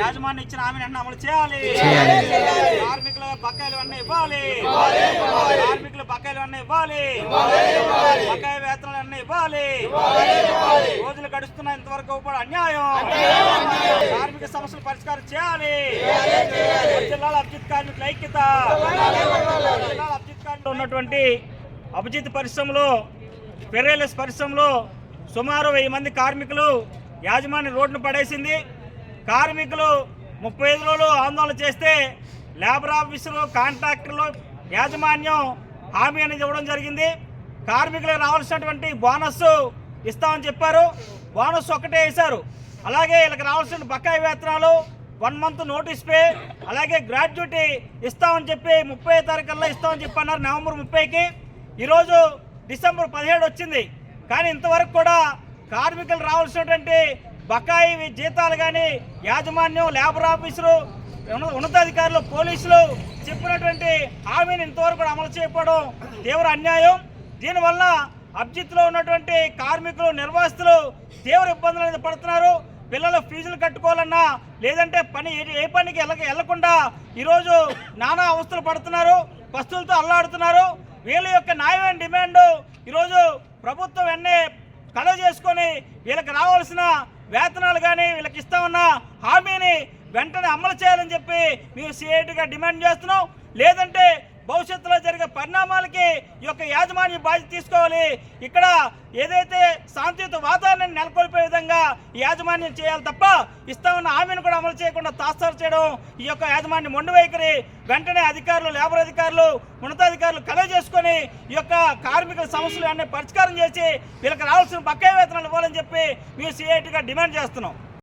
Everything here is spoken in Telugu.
యాజమాన్యం ఇచ్చిన హామీని అన్న అమలు చేయాలి. కార్మికుల బకాయిలు అన్నీ ఇవ్వాలి. కార్మికుల బకాయిలు అన్నీ ఇవ్వాలి. బకాయి వేతనాలు అన్నీ ఇవ్వాలి. రోజులు గడుస్తున్న ఇంతవరకు కూడా అన్యాయం. కార్మిక సమస్యలు పరిష్కారం చేయాలి. జిల్లాల అభిజిత్ కార్మికుల ఐక్యత. జిల్లాల అభిజిత్ కార్మికులు ఉన్నటువంటి అభిజిత్ పరిశ్రమలో పెరేలస్ పరిశ్రమలో సుమారు వెయ్యి మంది కార్మికులు యాజమాన్య రోడ్డును పడేసింది. కార్మికులు ముప్పై ఐదు రోజులు ఆందోళన చేస్తే లేబర్ ఆఫీసులు కాంట్రాక్టర్లు యాజమాన్యం హామీ అనేది ఇవ్వడం జరిగింది. కార్మికులకు రావాల్సినటువంటి బోనస్ ఇస్తామని చెప్పారు. బోనస్ ఒకటే వేశారు. అలాగే వీళ్ళకి రావాల్సిన బకాయి వేతనాలు వన్ మంత్ నోటీస్ పే అలాగే గ్రాడ్యుటీ ఇస్తామని చెప్పి ముప్పై తారీఖుల్లో ఇస్తామని చెప్పి అన్నారు నవంబర్ ముప్పైకి. ఈరోజు డిసెంబర్ పదిహేడు వచ్చింది. కానీ ఇంతవరకు కూడా కార్మికులు రావాల్సినటువంటి బకాయి జీతాలు కానీ యాజమాన్యం లేబర్ ఆఫీసులు ఉన్న- ఉన్నతాధికారులు పోలీసులు చెప్పినటువంటి హామీని ఇంతవరకు కూడా అమలు చేయకపోవడం తీవ్ర అన్యాయం. దీనివల్ల అబ్జిత్లో ఉన్నటువంటి కార్మికులు నిర్వాసితులు తీవ్ర ఇబ్బందులు అనేది పడుతున్నారు. పిల్లలు ఫీజులు కట్టుకోవాలన్నా లేదంటే పని ఏ- పనికి వెళ్ళక వెళ్ళకుండా ఈరోజు నానా అవస్థలు పడుతున్నారు. పస్తులతో అల్లాడుతున్నారు. వీళ్ళ యొక్క న్యాయమైన డిమాండ్ ఈరోజు ప్రభుత్వం వెన్నే కళ చేసుకొని వీళ్ళకి రావాల్సిన వేతనాలు కానీ వీళ్ళకి ఇస్తామన్న హామీని వెంటనే అమలు చేయాలని చెప్పి మేము సిఐటిగా డిమాండ్ చేస్తున్నాం. లేదంటే భవిష్యత్తులో జరిగే పరిణామాలకి ఈ యొక్క యాజమాన్యం బాధ్యత తీసుకోవాలి. ఇక్కడ ఏదైతే శాంతియుత వాతావరణాన్ని నెలకొల్పే యాజమాన్యం చేయాలి తప్ప ఇస్తా ఉన్న హామీని కూడా అమలు చేయకుండా తాత్సారు చేయడం ఈ యొక్క యాజమాన్యం మొండి వైఖరి వెంటనే అధికారులు లేబర్ అధికారులు ఉన్నతాధికారులు కలవ చేసుకొని ఈ యొక్క కార్మికుల సమస్యలు అన్నీ పరిష్కారం చేసి వీళ్ళకి రావాల్సిన బకాయి వేతనాలు ఇవ్వాలని చెప్పి మేము సిఐటిగా డిమాండ్ చేస్తున్నాం.